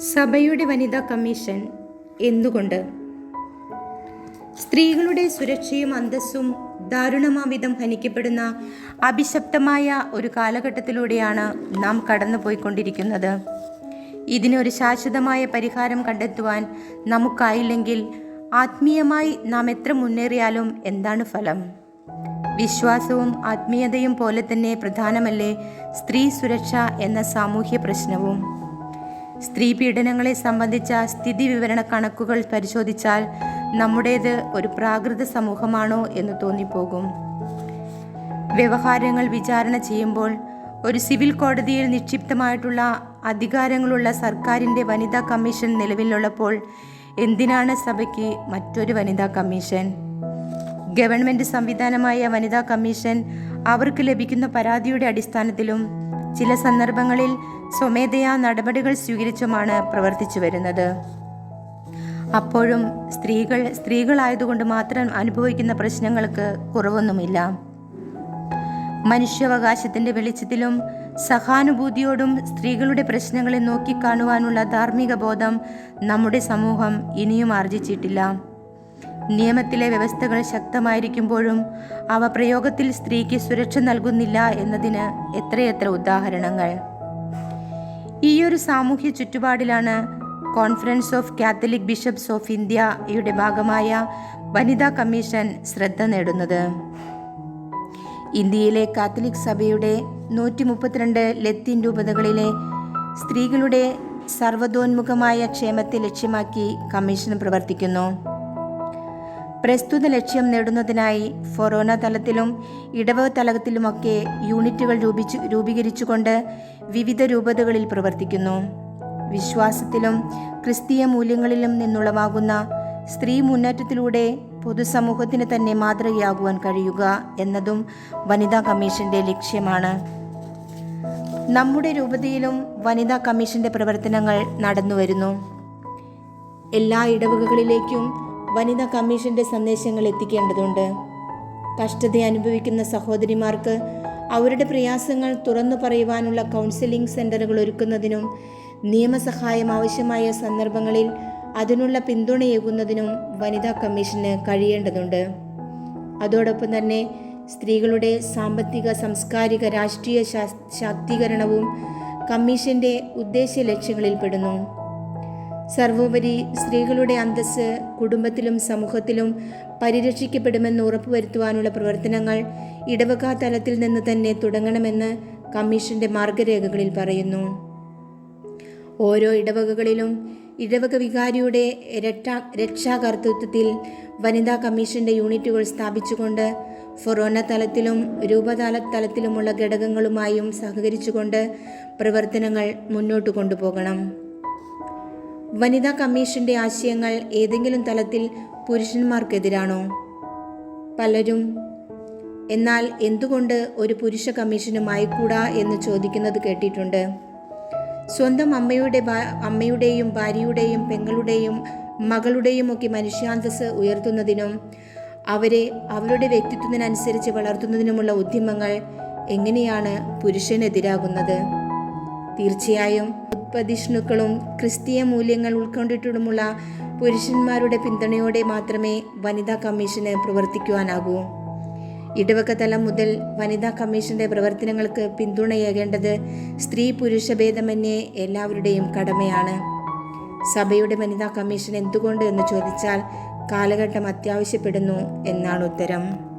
സഭയുടെ വനിതാ കമ്മീഷൻ എന്തുകൊണ്ട്? സ്ത്രീകളുടെ സുരക്ഷയും അന്തസ്സും ദാരുണമാവിധം ഹനിക്കപ്പെടുന്ന അഭിശപ്തമായ ഒരു കാലഘട്ടത്തിലൂടെയാണ് നാം കടന്നുപോയിക്കൊണ്ടിരിക്കുന്നത്. ഇതിനൊരു ശാശ്വതമായ പരിഹാരം കണ്ടെത്തുവാൻ നമുക്കായില്ലെങ്കിൽ ആത്മീയമായി നാം എത്ര മുന്നേറിയാലും എന്താണ് ഫലം? വിശ്വാസവും ആത്മീയതയും പോലെ തന്നെ പ്രധാനമല്ലേ സ്ത്രീ സുരക്ഷ എന്ന സാമൂഹ്യ പ്രശ്നവും? സ്ത്രീ പീഡനങ്ങളെ സംബന്ധിച്ച സ്ഥിതി വിവരണ കണക്കുകൾ പരിശോധിച്ചാൽ നമ്മുടേത് ഒരു പ്രാകൃത സമൂഹമാണോ എന്ന് തോന്നിപ്പോകും. വ്യവഹാരങ്ങൾ വിചാരണ ചെയ്യുമ്പോൾ ഒരു സിവിൽ കോടതിയിൽ നിക്ഷിപ്തമായിട്ടുള്ള അധികാരങ്ങളുള്ള സർക്കാരിന്റെ വനിതാ കമ്മീഷൻ നിലവിലുള്ളപ്പോൾ എന്തിനാണ് സഭയ്ക്ക് മറ്റൊരു വനിതാ കമ്മീഷൻ? ഗവൺമെന്റ് സംവിധാനമായ വനിതാ കമ്മീഷൻ അവർക്ക് ലഭിക്കുന്ന പരാതിയുടെ അടിസ്ഥാനത്തിലും ചില സന്ദർഭങ്ങളിൽ സ്വമേധയാ നടപടികൾ സ്വീകരിച്ചുമാണ് പ്രവർത്തിച്ചു വരുന്നത്. അപ്പോഴും സ്ത്രീകൾ സ്ത്രീകളായതുകൊണ്ട് മാത്രം അനുഭവിക്കുന്ന പ്രശ്നങ്ങൾക്ക് കുറവൊന്നുമില്ല. മനുഷ്യാവകാശത്തിന്റെ വെളിച്ചത്തിലും സഹാനുഭൂതിയോടും സ്ത്രീകളുടെ പ്രശ്നങ്ങളെ നോക്കിക്കാണുവാനുള്ള ധാർമ്മിക ബോധം നമ്മുടെ സമൂഹം ഇനിയും ആർജിച്ചിട്ടില്ല നിയമത്തിലെ വ്യവസ്ഥകൾ ശക്തമായിരിക്കുമ്പോഴും അവ പ്രയോഗത്തിൽ സ്ത്രീക്ക് സുരക്ഷ നൽകുന്നില്ല എന്നതിന് എത്രയെത്ര ഉദാഹരണങ്ങൾ. ഈയൊരു സാമൂഹ്യ ചുറ്റുപാടിലാണ് conference of Catholic bishops of ഇന്ത്യയുടെ ഭാഗമായ വനിതാ കമ്മീഷൻ ശ്രദ്ധ നേടുന്നത്. ഇന്ത്യയിലെ കാത്തലിക് സഭയുടെ നൂറ്റി മുപ്പത്തിരണ്ട് ലത്തീൻ രൂപതകളിലെ സ്ത്രീകളുടെ സർവതോന്മുഖമായ ക്ഷേമത്തെ ലക്ഷ്യമാക്കി കമ്മീഷൻ പ്രവർത്തിക്കുന്നു. പ്രസ്തുത ലക്ഷ്യം നേടുന്നതിനായി ഫൊറോന തലത്തിലും ഇടവ തലത്തിലുമൊക്കെ യൂണിറ്റുകൾ രൂപിച്ചു രൂപീകരിച്ചുകൊണ്ട് വിവിധ രൂപതകളിൽ പ്രവർത്തിക്കുന്നു. വിശ്വാസത്തിലും ക്രിസ്തീയ മൂല്യങ്ങളിലും നിന്നുളവാകുന്ന സ്ത്രീ മുന്നേറ്റത്തിലൂടെ പൊതുസമൂഹത്തിന് തന്നെ മാതൃകയാകുവാൻ കഴിയുക എന്നതും വനിതാ കമ്മീഷന്റെ ലക്ഷ്യമാണ്. നമ്മുടെ രൂപതയിലും വനിതാ കമ്മീഷന്റെ പ്രവർത്തനങ്ങൾ നടന്നുവരുന്നു. എല്ലാ ഇടവകകളിലേക്കും വനിതാ കമ്മീഷന്റെ സന്ദേശങ്ങൾ എത്തിക്കേണ്ടതുണ്ട്. കഷ്ടത അനുഭവിക്കുന്ന സഹോദരിമാർക്ക് അവരുടെ പ്രയാസങ്ങൾ തുറന്നു പറയുവാനുള്ള കൗൺസിലിംഗ് സെന്ററുകൾ ഒരുക്കുന്നതിനും നിയമസഹായം ആവശ്യമായ സന്ദർഭങ്ങളിൽ അതിനുള്ള പിന്തുണയേകുന്നതിനും വനിതാ കമ്മീഷന് കഴിയേണ്ടതുണ്ട്. അതോടൊപ്പം തന്നെ സ്ത്രീകളുടെ സാമ്പത്തിക സാംസ്കാരിക രാഷ്ട്രീയ ശാക്തീകരണവും കമ്മീഷന്റെ ഉദ്ദേശ ലക്ഷ്യങ്ങളിൽപ്പെടുന്നു. സർവോപരി സ്ത്രീകളുടെ അന്തസ് കുടുംബത്തിലും സമൂഹത്തിലും പരിരക്ഷിക്കപ്പെടുമെന്ന് ഉറപ്പുവരുത്തുവാനുള്ള പ്രവർത്തനങ്ങൾ ഇടവക തലത്തിൽ നിന്ന് തന്നെ തുടങ്ങണമെന്ന് കമ്മീഷന്റെ മാർഗരേഖകളിൽ പറയുന്നു. ഓരോ ഇടവകകളിലും ഇടവക വികാരിയുടെ രക്ഷാകർത്തൃത്വത്തിൽ വനിതാ കമ്മീഷന്റെ യൂണിറ്റുകൾ സ്ഥാപിച്ചുകൊണ്ട് ഫൊറോന തലത്തിലും രൂപതാല തലത്തിലുമുള്ള ഘടകങ്ങളുമായും സഹകരിച്ചുകൊണ്ട് പ്രവർത്തനങ്ങൾ മുന്നോട്ട് കൊണ്ടുപോകണം. വനിതാ കമ്മീഷന്റെ ആശയങ്ങൾ ഏതെങ്കിലും തലത്തിൽ പുരുഷന്മാർക്കെതിരാണോ? പലരും എന്നാൽ എന്തുകൊണ്ട് ഒരു പുരുഷ കമ്മീഷനുമായിക്കൂടാ എന്ന് ചോദിക്കുന്നത് കേട്ടിട്ടുണ്ട്. സ്വന്തം അമ്മയുടെ അമ്മയുടെയും ഭാര്യയുടെയും പെങ്ങളുടെയും മകളുടെയും ഒക്കെ മനുഷ്യാന്തസ് ഉയർത്തുന്നതിനും അവരെ അവരുടെ വ്യക്തിത്വത്തിനനുസരിച്ച് വളർത്തുന്നതിനുമുള്ള ഉദ്യമങ്ങൾ എങ്ങനെയാണ് പുരുഷനെതിരാകുന്നത്? തീർച്ചയായും ഉത്പതിഷ്ണുക്കളും ക്രിസ്തീയ മൂല്യങ്ങൾ ഉൾക്കൊണ്ടിട്ടുമുള്ള പുരുഷന്മാരുടെ പിന്തുണയോടെ മാത്രമേ വനിതാ കമ്മീഷന് പ്രവർത്തിക്കുവാനാകൂ. ഇടവക തലം മുതൽ വനിതാ കമ്മീഷന്റെ പ്രവർത്തനങ്ങൾക്ക് പിന്തുണയേകേണ്ടത് സ്ത്രീ പുരുഷ ഭേദമന്യേ എല്ലാവരുടെയും കടമയാണ്. സഭയുടെ വനിതാ കമ്മീഷൻ എന്തുകൊണ്ട് എന്ന് ചോദിച്ചാൽ കാലഘട്ടം അത്യാവശ്യപ്പെടുന്നു എന്നാണ് ഉത്തരം.